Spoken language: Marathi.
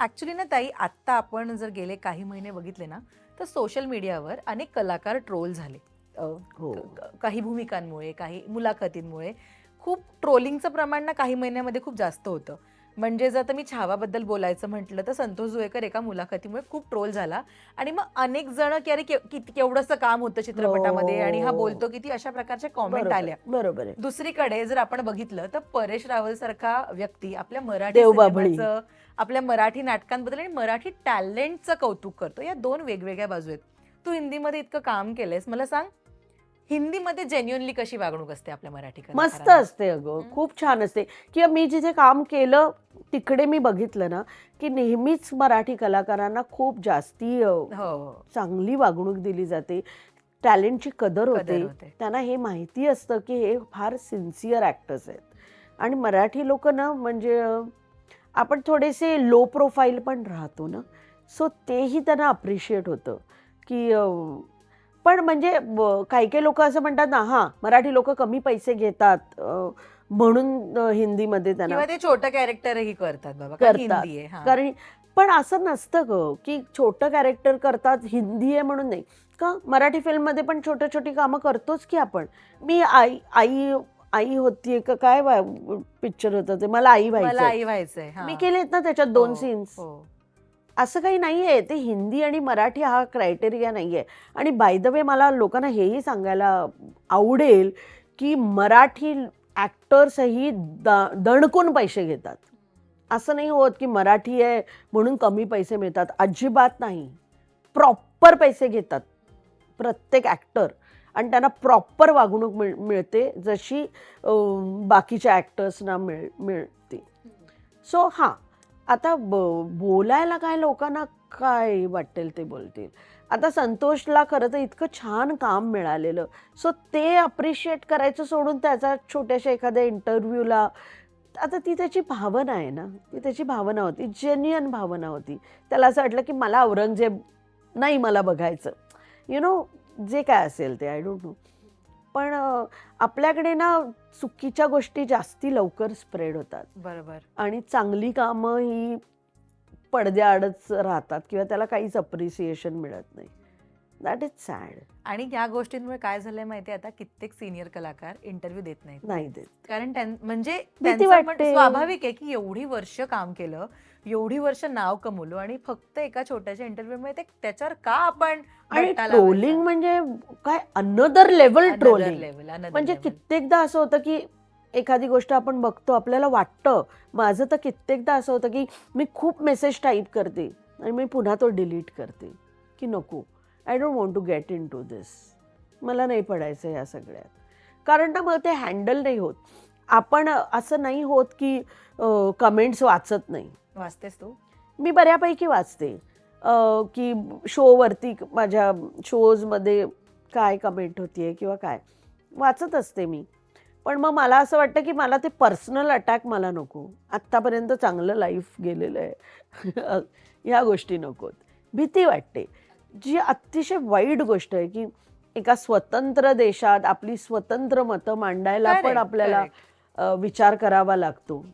ऍक्च्युली ना ताई आत्ता आपण जर गेले काही महिने बघितले ना तर सोशल मीडियावर अनेक कलाकार ट्रोल झाले. अ, हो. क- क- काही भूमिकांमुळे काही मुलाखतींमुळे. खूप ट्रोलिंगचं प्रमाण ना काही महिन्यामध्ये खूप जास्त होतं. म्हणजे जर आता मी छावाबद्दल बोलायचं म्हटलं तर संतोष जुवेकर एका मुलाखतीमुळे खूप ट्रोल झाला. आणि मग अनेक जण की अरे के- किती केवढंसं काम होतं चित्रपटामध्ये आणि हा हो. बोलतो किती अशा प्रकारच्या कॉमेंट बरोबर आल्या. बरोबर आहे. दुसरीकडे जर आपण बघितलं तर परेश रावल सारखा व्यक्ती आपल्या मराठी देवबाभळी. सिनेमाचं, आपल्या मराठी नाटकांबद्दल आणि मराठी टॅलेंटचं कौतुक करतो. या दोन वेगवेगळ्या बाजू आहेत. तू हिंदीमध्ये इतकं काम केलंयस. मला सांग हिंदीमध्ये जेन्युअनली कशी वागणूक असते आपल्या मराठी मस्त? असते अगं. हं. खूप छान असते. किंवा मी जिथे काम केलं तिकडे मी बघितलं ना की नेहमीच मराठी कलाकारांना खूप जास्ती अ, हो चांगली वागणूक दिली जाते. टॅलेंटची कदर होते. त्यांना हे माहिती असतं की हे फार सिन्सिअर ॲक्टर्स आहेत. आणि मराठी लोक ना म्हणजे आपण थोडेसे लो प्रोफाईल पण राहतो ना. सो तेही त्यांना अप्रिशिएट होतं की पण म्हणजे काही काही लोक असं म्हणतात ना हां मराठी लोक कमी पैसे घेतात. म्हणून हिंदीमध्ये त्यांना ते छोटं कॅरेक्टरही करतात बाबा करतात. कारण पण असं नसतं ग की छोटं कॅरेक्टर करतात हिंदी आहे म्हणून नाही. का मराठी फिल्ममध्ये पण छोटी छोटी कामं करतोच की आपण. मी आई आई आई होती का काय पिक्चर होतं ते? मला आई मला व्हायचं. आई व्हायचंय हा. मी केलेत ना त्याच्यात दोन हो, सीन्स हो. असं काही नाहीये. ते हिंदी आणि मराठी हा क्रायटेरिया नाहीये. आणि बाय द वे मला लोकांना हेही सांगायला आवडेल की मराठी ॲक्टर्सही द दणकून पैसे घेतात. असं नाही होत की मराठी आहे म्हणून कमी पैसे मिळतात. अजिबात नाही. प्रॉपर पैसे घेतात प्रत्येक ॲक्टर आणि त्यांना प्रॉपर वागणूक मिळ मिळते जशी बाकीच्या ॲक्टर्सना मिळ मिळते. सो हां. आता ब बोलायला काय लोकांना काय वाटेल ते बोलतील. आता संतोषला खरं तर इतकं छान काम मिळालेलं. सो ते अप्रिशिएट करायचं सोडून त्याचा छोट्याशा एखाद्या इंटरव्ह्यूला आता ती त्याची भावना आहे ना. ती त्याची भावना होती जेन्युअन भावना होती. त्याला असं वाटलं की मला औरंगजेब नाही मला बघायचं. यु नो जे काय असेल ते आय डोंट नो पण आपल्याकडे ना चुकीच्या गोष्टी जास्ती लवकर स्प्रेड होतात. बरोबर. आणि चांगली कामं ही पडद्याआडच राहतात किंवा त्याला काहीच अप्रिसिएशन मिळत नाही. दॅट इज सॅड आणि या गोष्टींमुळे काय झालंय माहितीये आता? कित्येक सिनियर कलाकार इंटरव्ह्यू देत नाहीत. नाही देत. कारण त्यां- म्हणजे भीती त्यांचं पण वाटते. स्वाभाविक आहे की एवढी वर्ष काम केलं एवढी वर्ष नाव कमवलं आणि फक्त एका छोट्याच्या इंटरव्ह्यूमुळे ते त्याच्यावर का आपण आणि बट्टा ट्रोलिंग? म्हणजे काय? Another level Another trolling level, another म्हणजे level. कित्येकदा असं होतं की एखादी गोष्ट आपण बघतो आपल्याला वाटतं. माझं तर कित्येकदा असं होतं की मी खूप मेसेज टाईप करते आणि मी पुन्हा तो डिलीट करते की नको. I don't want to get into this मला नाही पडायचं या सगळ्यात. कारण ना मग ते हँडल नाही होत. आपण असं नाही होत की कमेंट्स वाचत नाही. वाचतेस तू? मी बऱ्यापैकी वाचते. की शोवरती माझ्या शोजमध्ये काय कमेंट होतीये किंवा काय. वाचत असते मी. पण मग मला असं वाटतं की मला ते पर्सनल अटॅक मला नको. आत्तापर्यंत चांगलं लाईफ गेलेलं आहे. ह्या गोष्टी नकोत. भीती वाटते. जी अतिशय वाईट गोष्ट आहे की एका स्वतंत्र देशात आपली स्वतंत्र मतं मांडायला पण आपल्याला विचार करावा लागतो.